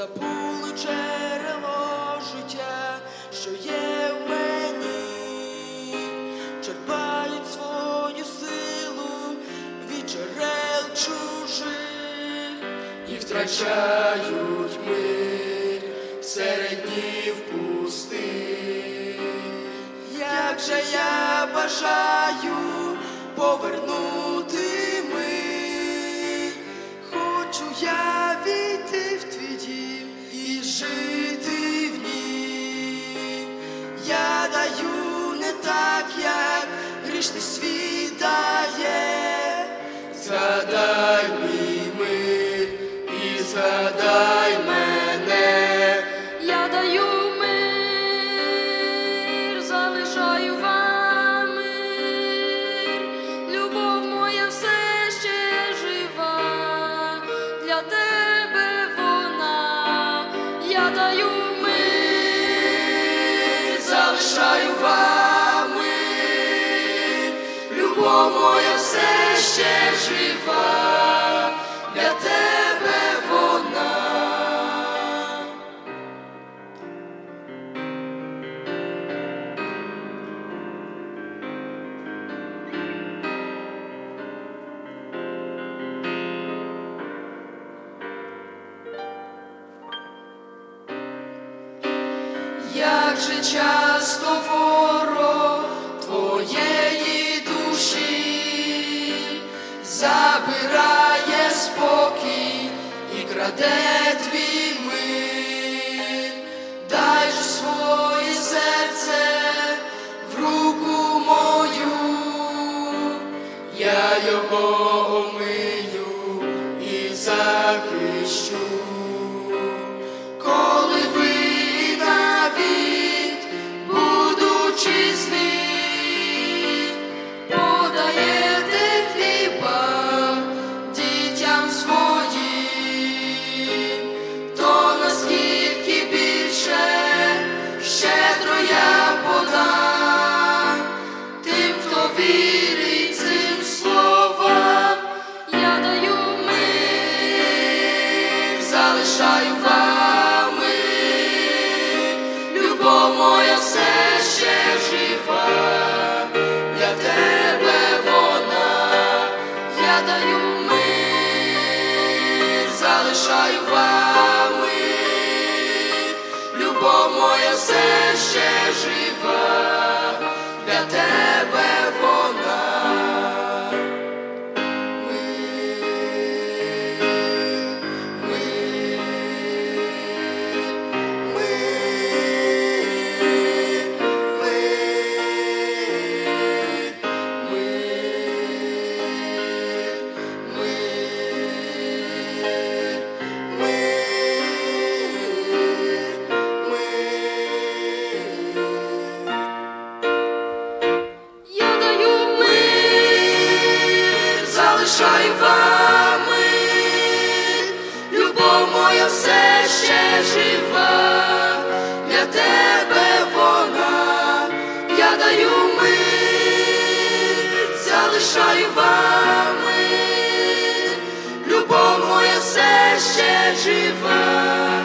Забули джерело життя, що є в мені, черпають свою силу від джерел чужих і втрачають ми серед днів пустих. Як же я бажаю повернути. Так, як грішний світ дає. Згадай мій і згадай мене. Я даю мир, залишаю вам мир. Любов моя все ще жива, для тебе вона, я даю мир, залишаю вам моя все ще жива, для тебе вона. Як же часто ворог забирає спокій і краде твій мир, дай же своє серце в руку мою, я його омию і захищу. Тим, цим словам, я даю мир, залишаю вам мир. Любов моя все ще жива, для тебе вона, я даю мир, залишаю вам мир. Моя все ще жива, для тебе залишаю вами, любов моя все ще жива, для тебе вона, я даю мир, залишаю вами, любов моя все ще жива.